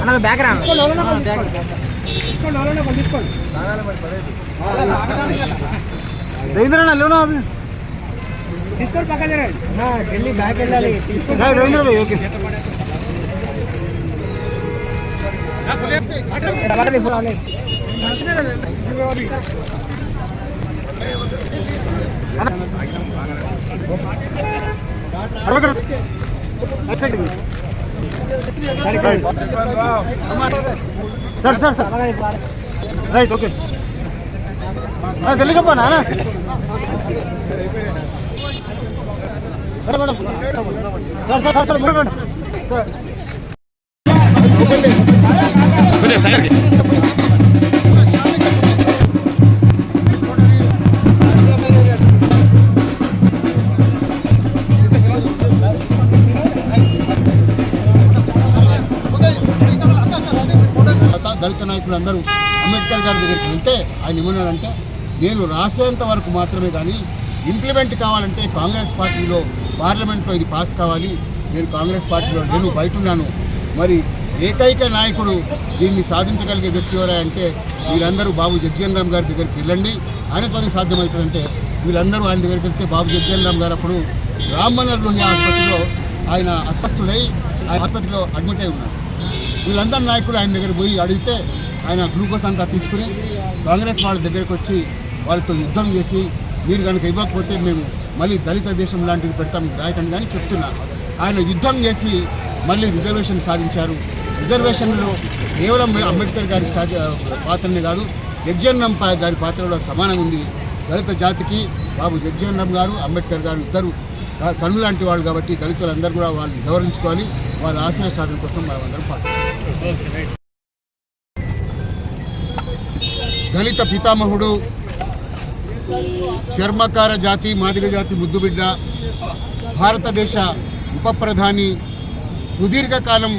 అన్న బ్యాక్ రా రవీంద్రనా లేవునా తీసుకోండి పక్కన రండి ఢిల్లీ బ్యాక్ వెళ్ళాలి. తీసుకోండి Ravindra okay. Sir sir sir right okay जल्दी कपना है ना madam sir sir sir sir sir sir sir దళిత నాయకులు అందరూ అంబేద్కర్ గారి దగ్గరికి వెళ్తే ఆయన ఏమన్నాడంటే నేను రాసేంత వరకు మాత్రమే కానీ ఇంప్లిమెంట్ కావాలంటే కాంగ్రెస్ పార్టీలో పార్లమెంట్లో ఇది పాస్ కావాలి. నేను కాంగ్రెస్ పార్టీలో నేను బయట ఉన్నాను. మరి ఏకైక నాయకుడు దీన్ని సాధించగలిగే వ్యక్తి ఎవరా అంటే వీరందరూ బాబు జగ్జీవన్ రామ్ గారి దగ్గరికి వెళ్ళండి. ఆయనతోనే సాధ్యమవుతుందంటే వీళ్ళందరూ ఆయన దగ్గరికి వెళ్తే బాబు జగ్జీవన్ రామ్ గారు అప్పుడు రామ్మనర్ లోహి ఆసుపత్రిలో ఆయన అస్వస్థుడై ఆ ఆసుపత్రిలో అడ్మిట్ అయి ఉన్నారు. వీళ్ళందరి నాయకులు ఆయన దగ్గర పోయి అడిగితే ఆయన గ్లూకోజ్ అంతా తీసుకుని కాంగ్రెస్ వాళ్ళ దగ్గరికి వచ్చి వాళ్ళతో యుద్ధం చేసి మీరు కనుక ఇవ్వకపోతే మేము మళ్ళీ దళిత దేశం లాంటిది పెడతాం మీకు రాయకండి కానీ చెప్తున్నా ఆయన యుద్ధం చేసి మళ్ళీ రిజర్వేషన్ సాధించారు. రిజర్వేషన్లో కేవలం అంబేద్కర్ గారి పాత్రనే కాదు జగ్జన్నం గారి పాత్ర కూడా సమానంగా ఉంది. దళిత జాతికి బాబు జగ్జన్నం గారు అంబేద్కర్ గారు ఇద్దరు కన్ను లాంటి వాళ్ళు కాబట్టి దళితులందరూ కూడా వాళ్ళని గౌరవించుకోవాలి. వాళ్ళ ఆశయ సాధన కోసం మనమందరం దళిత పితామహుడు చర్మకార జాతి మాదిగ జాతి ముద్దుబిడ్డ భారతదేశ ఉప ప్రధాని సుదీర్ఘకాలం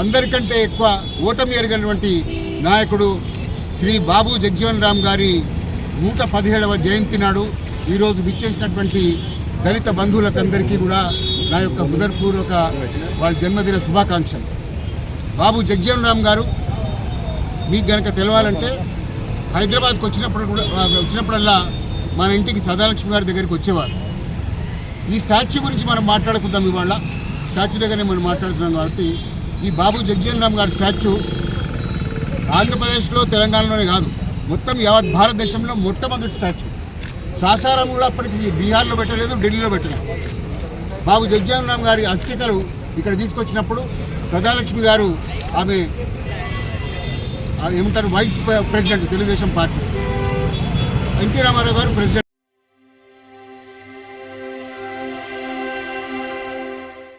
అందరికంటే ఎక్కువ ఓటమి ఎరగినటువంటి నాయకుడు శ్రీ బాబు జగ్జీవన్ రామ్ గారి నూట పదిహేడవ జయంతి నాడు ఈరోజు విచ్చేసినటువంటి దళిత బంధువులకందరికీ కూడా నా యొక్క హృదయపూర్వక వాళ్ళ జన్మదిన శుభాకాంక్షలు. బాబు జగ్జీవన్ రామ్ గారు మీకు గనక తెలవాలంటే హైదరాబాద్కి వచ్చినప్పుడు కూడా వచ్చినప్పుడల్లా మన ఇంటికి సదాలక్ష్మి గారి దగ్గరికి వచ్చేవారు. ఈ స్టాచ్యూ గురించి మనం మాట్లాడుకుందాం ఇవాళ. స్టాచ్యూ దగ్గరనే మనం మాట్లాడుతున్నాం కాబట్టి ఈ బాబు జగ్జీవన్ రామ్ గారి స్టాచ్యూ ఆంధ్రప్రదేశ్లో తెలంగాణలోనే కాదు మొత్తం యావత్ భారతదేశంలో మొట్టమొదటి స్టాచ్యూ. సాసారం కూడా అప్పటికి బీహార్లో పెట్టలేదు ఢిల్లీలో పెట్టలేదు. బాబు జగ్జీవన్ రామ్ గారి అస్థికలు ఇక్కడ తీసుకొచ్చినప్పుడు సదాలక్ష్మి గారు ఆమె ఏమంటారు vice president Telugu Desam party. NT Rama Rao గారు ప్రెసిడెంట్